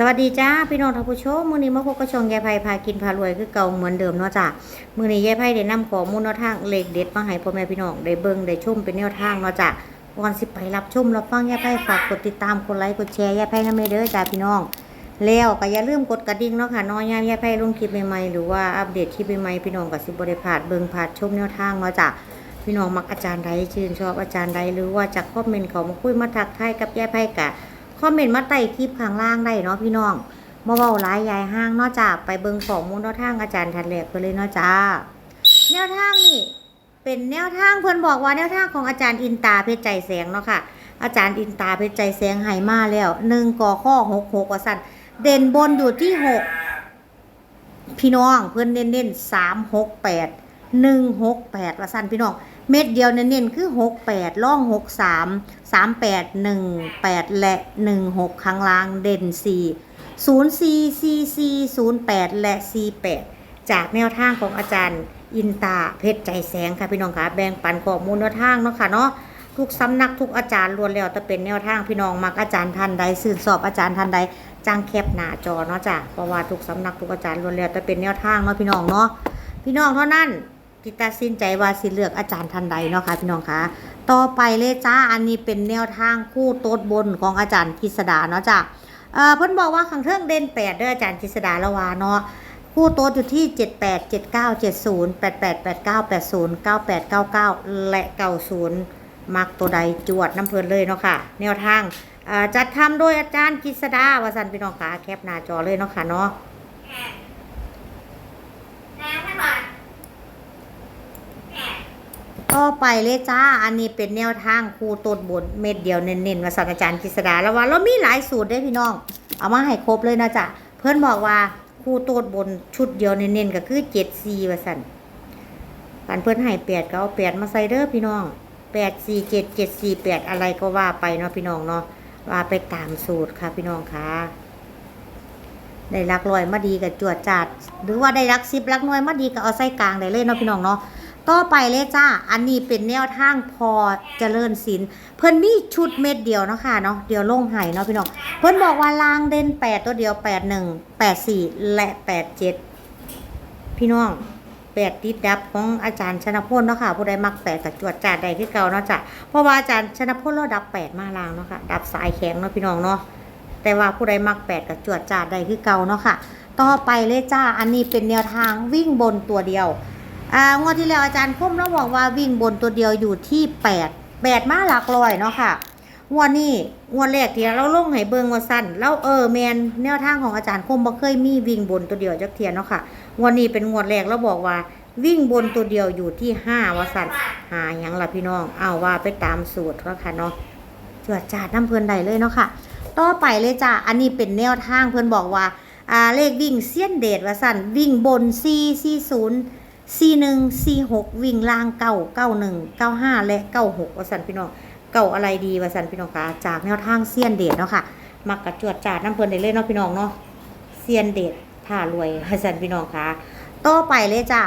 สวัสดีจ้าพี่น้องท่านผู้ชมมื้อนี้มาพบกับช่องยายไพ่พากินพารวยคือเก่าเหมือนเดิมเนาะจ้ะมื้อนี้ยายไพ่ได้นำข้อมูลแนวทางเลขเด็ดมาให้พ่อแม่พี่น้องได้เบิ่งได้ชมเป็นแนวทางเนาะจ้ะก่อนสิไปรับชมรับฟังยายไพ่ฝากกดติดตามกดไลค์กดแชร์ยายไพ่นำเด้อจ้าพี่น้อง แล้วก็อย่าลืมกดกระดิ่งเนาะค่ะน้อยยามยายไพลงคลิปใหม่ๆหรือว่าอัปเดตคลิปใหม่ๆพี่น้องก็สิบ่ได้พลาดเบิ่งพลาดชมแนวทางเนาะจ้ะพี่น้องมักอาจารย์ใดชื่นชอบอาจารย์ใดหรือว่าจากคอมเมนต์เขามาคุยมาทักทายกับยายไพกะ คอมเมนต์มาใต้คลิปข้างล่างได้เนาะพี่น้องมาเว้าหลายยายห้างนอกจากไปเบิงข้อมูลแนวทางอาจารย์ทันแหลกไปเลยเนาะจ้าแนวทางนี่เป็นแนวทางเพิ่อนบอกว่าแนวทางของอาจารย์อินตาเพชรใจแสงเนาะค่ะ อาจารย์อินตาเพชรใจแสงให้มาแล้วหนึ่งก่อข้อหกหกว่าสั่นเด่นบนอยู่ที่หกพี่น้องเพิ่อนเน้นๆสามหกแปดหนึ่งหกแปดว่าสั่นพี่น้อง เม็ดเดียวเน้นๆคือหกแปดล่องหกสามสามแปดหนึ่งแปดและหนึ่งหกข้างล่างเด่นสี่0 c c c 0 8 และ c 8จากแนวทางของอาจารย์อินตาเพชรใจแสงค่ะพี่น้องค่ะแบ่งปันข้อมูลแนวทางเนาะค่ะเนาะทุกสำนักทุกอาจารย์ล้วนแล้วแต่เป็นแนวทางพี่น้องมักอาจารย์ท่านใดสื่นสอบอาจารย์ท่านใดจ้างแคปหน้าจอเนาะจ้ะเพราะว่าทุกสำนักทุกอาจารย์ล้วนแล้วแต่เป็นแนวทางเนาะพี่น้องเนาะพี่น้องเท่านั้น ที่ตัดสินใจว่าสิเลือกอาจารย์ท่านใดเนาะค่ะพี่น้องค่ะต่อไปเลยจ้าอันนี้เป็นแนวทางคู่โต๊ดบนของอาจารย์กฤษดาเนาะจ้ะเออเพิ่นบอกว่าขังเทิงเด่นแปดเด้ออาจารย์กฤษดาละวาเนาะคู่โต๊ดอยู่ที่ 78 79 70 88 89 80 98 99 และ 90 มักตัวใดจวดน้ำเพลินเลยเนาะค่ะ แนวทางจัดทำโดยอาจารย์กฤษดาวสันพี่น้องค่ะแคปหน้าจอเลยเนาะค่ะเนาะ อไปเลยจ้า อันนี้เป็นแนวทางครูต้นบนเม็ดเดียวเน้นๆมาสั่งอาจารย์กฤษดาแล้วว่าเรามีหลายสูตรเด้พี่น้อง เอามาให้ครบเลยนะจ๊ะเพื่อนบอกว่าครูต้นบนชุดเดียวเน้นๆก็คือเจ็ดซีว่าสันกันเพื่อนให้แปดก็เอาแปดมาใส่เด้อพี่น้องแปดสี่เจ็ดเจ็ดสี่แปดอะไรก็ว่าไปเนาะพี่น้องเนาะว่าไปตามสูตรค่ะพี่น้องค่ะได้รักลอยมาดีกับจวดจัดหรือว่าได้รักซิบรักน้อยมาดีก็เอาใส่กลางได้เลยเนาะพี่น้องเนาะ ต่อไปเลยจ้า อันนี้เป็นแนวทางพอเจริญศิลป์เพิ่นมีชุดเม็ดเดียวเนาะค่ะเนาะเดียวลงไห้เนาะพี่น้องเพิ่นบอกว่าลางเด่นแปดตัวเดียวแปดหนึ่งแปดสี่และแปดเจ็ดพี่น้องแปดติดดับของอาจารย์ชนะพลเนาะค่ะผู้ใดมักแปดกับจวดจาดใดที่เก่าเนาะจ้ะเพราะว่าอาจารย์ชนะพลเราดับแปดมาลางเนาะค่ะดับสายแข็งเนาะพี่น้องเนาะแต่ว่าผู้ใดมักแปดกับจวดจาดใดคือเก่าเนาะค่ะ ต่อไปเลยจ้าอันนี้เป็นแนวทางวิ่งบนตัวเดียว อ่างวดที่แล้วอาจารย์คมเราบอกว่าวิ่งบนตัวเดียวอยู่ที่แปดแปดมาหลักลอยเนาะค่ะงวดนี้งวดแรกที่เราลงให้เบิงว่าสั้นเราเออแมนแนวทางของอาจารย์คมบ่เคยมีวิ่งบนตัวเดียวจักเทียนเนาะค่ะงวดนี้เป็นงวดแรกเราบอกว่าวิ่งบนตัวเดียวอยู่ที่ห้าว่าสันหาอย่างละพี่น้อง เอาว่าไปตามสูตรก็ค่ะเนาะเจือจ่าดน้ำเพลินใดเลยเนาะค่ะ ต่อไปเลยจ้าอันนี้เป็นแนวทางเพื่อนบอกว่าอ่าเลขวิ่งเสี้ยนเดชว่าสันวิ่งบนซีซีศูนย์ 41 46 วิ่งล่างเก้าเก้าหนึ่งเก้าห้าและเก้าหกวสันพี่น้องเก้าอะไรดีวสันพี่น้องคะจากแนวทางเซียนเดชเนาะค่ะมักกระจวดจาดน้ำเพลินเลยเนาะพี่น้องเนาะเซียนเดชผ่ารวยวสันพี่น้องคะต่อไปเลยจ้ะ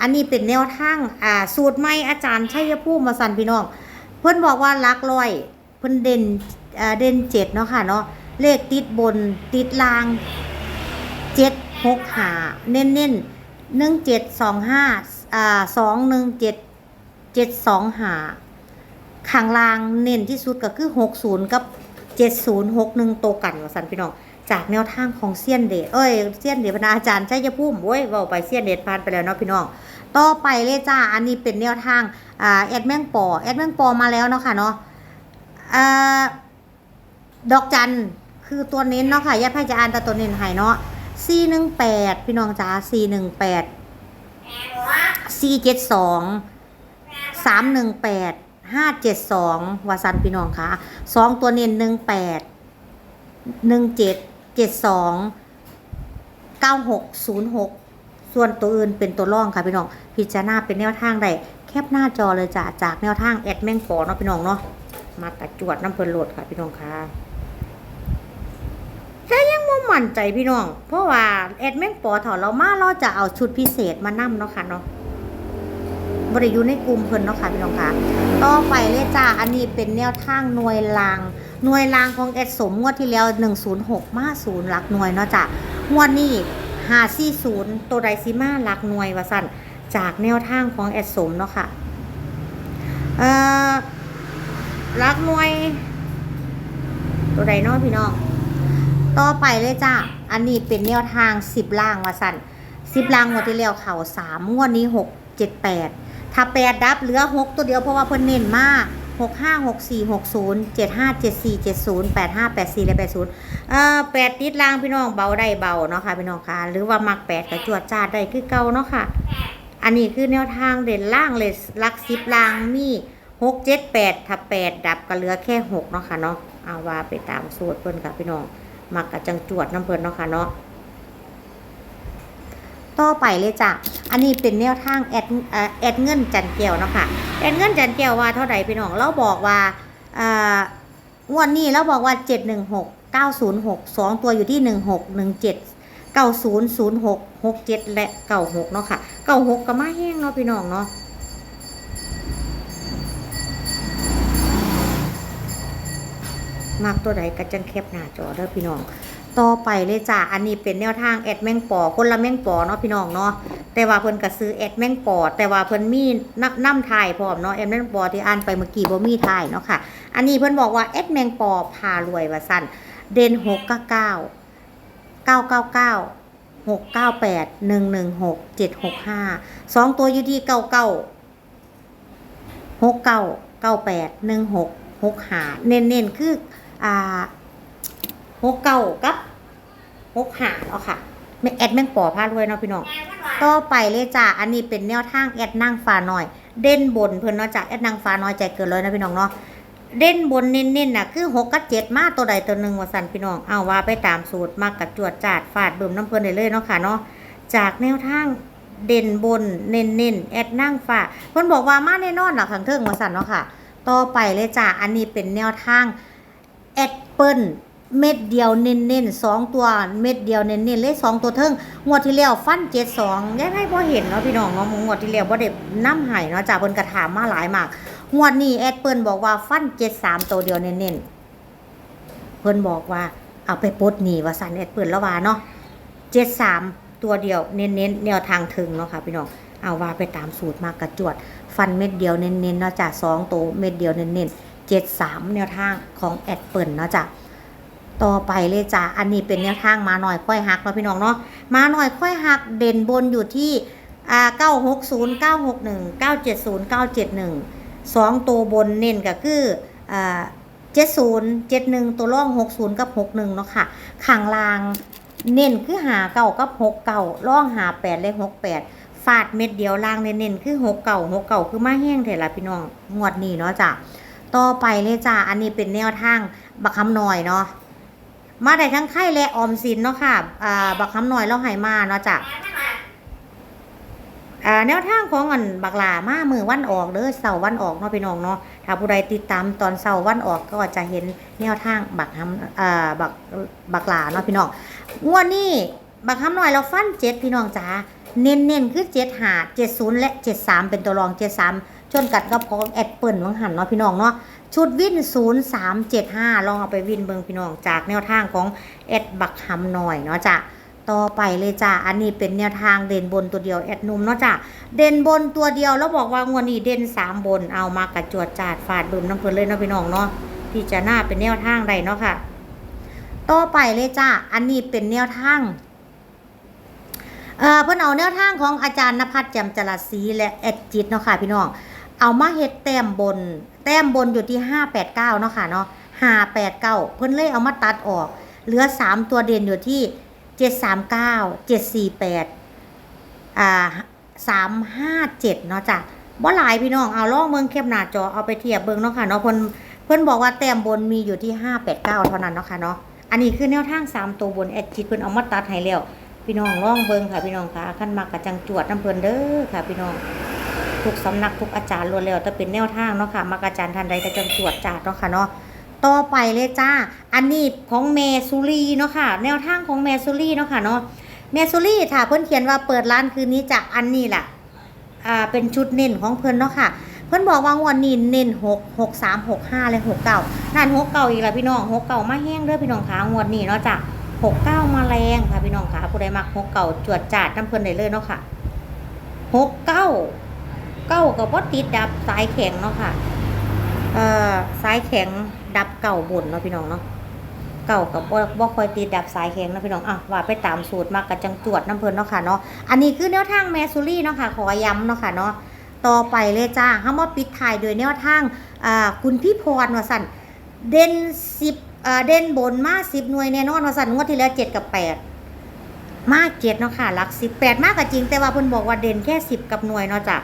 อันนี้เป็นแนวทางอ่าสูตรไม่อาจารย์ชัยภูมิวสันพี่น้อง เพื่อนบอกว่าลักลอยเพื่อนเด่นอ่าเด่นเจ็ดเนาะค่ะเนาะเลขติดบนติดล่างเจ็ดหกหาเน้นเน้น หนึ่งเจ็ดสองห้าอ่าสองหนึ่งเจ็ดเจ็ดสองหาข้างล่างเน้นที่สุดก็คือหกศูนย์กับเจ็ดศูนย์หกหนึ่งโตกันว่าสันพี่น้องจากแนวทางของเซียนเดชเอ้ยเซียนเดชพนาอาจารย์ใชัยภูมิโว้ยว่าไปเซียนเดชผ่านไปแล้วเนาะพี่น้องต่อไปเลยจ้าอันนี้เป็นแนวทางอ่าแอดแมงปอแอดแมงปอมาแล้วเนาะค่ะเนาะอ่าดอกจันคือตัวเน้นเนาะค่ะยาพายจะอ่านแต่ตัวเน้นให้เนาะ สี่หนึ่งแปดพี่น้องจ้าสี่หนึ่งแปดสี่เจ็ดสองสามหนึ่งแปดห้าเจ็ดสองวาสันพี่น้องคะสองตัวเน้นหนึ่งแปดหนึ่งเจ็ดเจ็ดสองเก้าหกศูนย์หกส่วนตัวอื่นเป็นตัวร่องค่ะพี่น้อง พิจารณาเป็นแนวทางใดแคบหน้าจอเลยจ้ะจากแนวทางแอดแมงปอเนาะพี่น้องเนาะมาตัดจวดน้ำเพลินโหลดค่ะพี่น้องค่ะ มั่นใจพี่น้อง เพราะว่าแอดแม่งปอถอดเรามาเราจะเอาชุดพิเศษมานั่เนาะค่ะเนาะบริยูในกลุ่มเพิ่นเนาะค่ะพี่น้องค่ะ ต่อไปเลยจ้า อันนี้เป็นแนวทางหน่วยลาง หน่วยรางของแอดสมงวดที่แล้ว 106 มาศูนย์หลักหน่วยเนาะจ้ะงวดนี้540ตัวใดซิมาหลักหน่วยว่าสั่นจากแนวทางของแอดสมเนาะค่ะ เอ่อหลักหน่วย ตัวใดเนาะพี่น้อง ต่อไปเลยจ้าอันนี้เป็นแนวทาง10ล่างว่าสั่น10ล่างงวดที่แล้วเข่า3งวดนี้6 7 8ถ้า8ดับเหลือ6ตัวเดียวเพราะว่าเพิ่นเน้นมาก6 5 6 4 6 0 7 5 7 4 7 0 8 5 8 4และ80เอ่อ8ติดล่างพี่น้องเบาได้เบาเนาะค่ะพี่น้องค่ะ หรือว่ามัก8กับจวดจ้าได้คือเก่าเนาะค่ะ อันนี้คือแนวทางเด่นล่างเลยลัก10ล่างมี6 7 8ถ้า8ดับก็เหลือแค่6เนาะค่ะเนาะเอาว่าไปตามสูตรเพิ่นค่ะพี่น้อง มักกับจังจวดน้ำเพิ่นเนาะค่ะเนาะต่อไปเลยจ้ะ อันนี้เป็นแนวทางแอดแอดเงินจันเกียวเนาะค่ะแอดเงินจันเกียวว่าเท่าไหร่พี่น้อง เราบอกว่าอ่างวดนี้เราบอกว่า 716 906 2 ตัวอยู่ที่ 16 17 90 06 67 และ 96 เนาะค่ะ 96ก็มาแห้งเนาะพี่น้องเนาะ มากตัวใดก็จังแคบหน้าจอเด้อพี่น้อง ต่อไปเลยจ้ะอันนี้เป็นแนวทางแอดแมงปอคนละแมงปอเนาะพี่น้องเนาะแต่ว่าเพิ่นก็ซื้อแอดแมงปอแต่ว่าเพิ่นมีน้ำน้ำถ่ายพร้อมเนาะแอดแมงปอที่อ่านไปเมื่อกี้บ่มีถ่ายเนาะค่ะ อันนี้เพิ่นบอกว่าแอดแมงปอพารวยว่าสั่นเด่น6 9 9 9 9 9 6 9 8 1 1 6 7 6 5 2ตัวอยู่ที่99หกเก้าเก้าแปดหนึ่งหกหกหาเน้นเน้นๆคือ อ่าหกเก้ากับหกหาเนาะค่ะแม่แอดแม่งปอพาด้วยเนาะพี่น้องต่อไปเลยจ้าอันนี้เป็นแนวทางแอดนั่งฟ้าน้อย เด่นบนเพิ่นเนาะจ้ะแอดนั่งฟ้าน้อยใจเกินเลยนะพี่น้องเนาะเด่นบนเน้นๆน่ะคือหกกับเจ็ดมาตัวใดตัวหนึ่งว่าสั่นพี่น้องเอาว่าไปตามสูตรมากับจวดจาดฟาดเบิ่มน้ำเพิ่นได้เลยเนาะค่ะเนาะจากแนวทางเด่นบนเน้นๆแอดนั่งฟ้าเพิ่นบอกว่ามาแน่นอนหลักขังเทิงว่าสั่นเนาะค่ะ ต่อไปเลยจ้าอันนี้เป็นแนวทาง แอดเปิลเม็ดเดียวเน้นๆสองตัวเม็ดเดียวเน้นๆเลยสองตัวเทิงงวดที่แล้วฟันเจ็ดสองยังให้พอเห็นเนาะพี่น้องเนาะงวดที่แล้วบ่ได้น้ำไห้เนาะจากเพิ่นกระถามมาหลายมากงวดนี้แอดเปิ้นบอกว่าฟันเจ็ดสามตัวเดียวเน้นๆเพิ่นบอกว่าเอาไปปลดหนี้ว่าสันแอดเปิ้นแล้วว่าเนาะเจ็ดสามตัวเดียวเน้นๆแนวทางถึงเนาะค่ะพี่น้องเอาว่าไปตามสูตรมากระจวด ฟันเม็ดเดียวเน้นๆเนาะจากสองตัวเม็ดเดียวเน้นๆ เจ็ดสามแนวทางของแอดเปิ้นเนาะจ้ะต่อไปเลยจ้ะอันนี้เป็นแนวทางมาหน่อยค่อยหักเนาะพี่น้องเนาะมาหน่อยค่อยหักเด่นบนอยู่ที่อ่า960 961 970 971 2 ตัวบนเน้นก็คืออ่า70 71 ตัวร่อง 60 กับ 61 เนาะค่ะข้างล่างเน้นคือหาเก่ากับ6เก่าร่องหา8เลข68ฟาดเม็ดเดียวล่างเน้นๆคือ6เก่า6เก่าคือมาแห้งเถอะละพี่น้องงวดนี้เนาะจ้ะ ต่อไปเลยจ้ะอันนี้เป็นแนวทางบักคำหน่อยเนาะมาได้ทั้งไข่และออมสินเนาะค่ะอ่าบักคำหน่อยเราให้มาเนาะจ้ะอ่าแนวทางของอันบักหลามามือวันออกเด้อเสาวันออกเนาะพี่น้องเนาะถ้าผู้ใดติดตามตอนเสาวันออกก็จะเห็นแนวทางบักคำอ่าบักบักหลาเนาะพี่น้องงวดนี้บักคำหน่อยเราฟันเจ็ดพี่น้องจ้า เน้นๆคือเจ็ดหาเจ็ดศูนย์และเจ็ดสามเป็นตัวรองเจ็ดสามชนกัดกับของแอดเปิลวังหันเนาะพี่น้องเนาะชุดวินศูนย์สามเจ็ดห้าลองเอาไปวินเบิงพี่น้องจากแนวทางของแอดบักฮัมหน่อยเนาะจ้ะต่อไปเลยจ้ะ อันนี้เป็นแนวทางเด่นบนตัวเดียวแอดนุ่มเนาะจ้ะ เด่นบนตัวเดียวแล้วบอกว่างวดนี้เด่นสามบนเอามากระจวดจาดฟาดเบิ่มน้ำเพลินเลยเนาะพี่น้องเนาะที่จะหน้าเป็นแนวทางใดเนาะค่ะ ต่อไปเลยจ้ะ อันนี้เป็นแนวทาง เอ่อเพิ่นเอาแนวทางของอาจารย์นภัสแจ่มจรัสศรีและแอดจิตเนาะค่ะพี่น้อง เอามาเฮ็ดแต้มบน แต้มบนอยู่ที่ 589 เนาะค่ะเนาะ589 เพิ่นเลยเอามาตัดออก เหลือ 3 ตัวเด่นอยู่ที่ 739 748 อ่า 357 เนาะจ้ะบ่หลายพี่น้อง เอาล่องเบิ่งแคปหน้าจอเอาไปเทียบเบิ่งเนาะค่ะเนาะเพิ่นเพิ่นบอกว่าแต้มบนมีอยู่ที่ 589 เท่านั้นเนาะค่ะเนาะ อันนี้คือแนวทาง 3 ตัวบนแอดจิตเพิ่นเอามาตัดให้แล้ว พี่น้องลองเบิงค่ะพี่น้องค่ะคันมักกะจังจวดน้ำเพลินเด้อค่ะ พี่น้องทุกสำนักทุกอาจารย์ล้วนแล้วแต่เป็นแนวทางเนาะค่ะมักอาจารย์ท่านใดก็จะตรวจจาดเนาะค่ะเนาะต่อไปเลยจ้า อันนี้ของเมซูรีเนาะค่ะ แนวทางของเมซูรีเนาะค่ะเนาะเมซูรีถ้าเพิ่นเขียนว่าเปิดร้านคืนนี้จะอันนี้แหละอ่าเป็นชุดเน้นของเพิ่นเนาะค่ะ เพิ่นบอกว่างวดนี้เน้นหกหกสามหกห้าเลยหกเก้านั่นหกเก้าอีกแล้วพี่น้องหกเก้ามาแห้งเด้อพี่น้องขางวดนี้เนาะจ้ะ หกเก้ามาแรงค่ะพี่น้องค่ะผู้ใดมักหกเก้าจวดจาดน้ำเพลินได้เลยเนาะค่ะหกเก้าเก้ากับว่าติดดับสายแข็งเนาะค่ะเอ่อสายแข็งดับเก่าบนเนาะพี่น้องเนาะเก่ากับบ่บ่คอยติดดับสายแข็งเนาะพี่น้องอะว่าไปตามสูตรมากกับจังจวดน้ำเพลินเนาะค่ะเนาะอันนี้คือแนวทางแมซูรี่เนาะค่ะขอย้ำเนาะค่ะเนาะต่อไปเลยจ้าเฮามาปิดท้ายโดยแนวทางอ่าคุณพี่พรว่าสั่นเด่น10อ่า เด่นบนมา10หน่วยแน่นอนว่าสันงวดที่แล้ว7กับ8มา7เนาะค่ะหลัก10 8มากก็จริง แต่ว่าเพิ่นบอกว่าเด่นแค่10กับหน่วยเนาะจ้ะ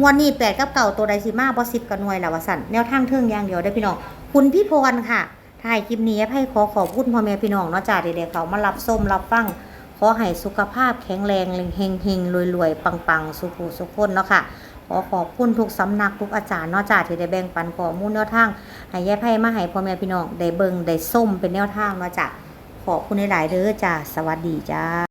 งวดนี้8กับเก่าตัวใดสิมาบ่10กับหน่วยแล้วว่าสันแนวทางเทิงอย่างเดียวได้พี่น้องคุณพี่พรค่ะถ่ายคลิปนี้ให้ขอขอบคุณพ่อแม่พี่น้องเนาะจ้ะที่ได้เขามารับชมรับฟังขอให้สุขภาพแข็งแรงเฮงๆรวยๆปังๆสุขสุขคนเนาะค่ะ ขอขอบคุณทุกสำนักทุกอาจารย์นอกจากที่ได้แบ่งปันข้อมูลแนวทางให้ยายไพ่มาให้พ่อแม่พี่น้องได้เบิ่งได้ส้มเป็นแนวทางเนาจากขอบคุณหลายๆเด้อจ้าสวัสดีจ้า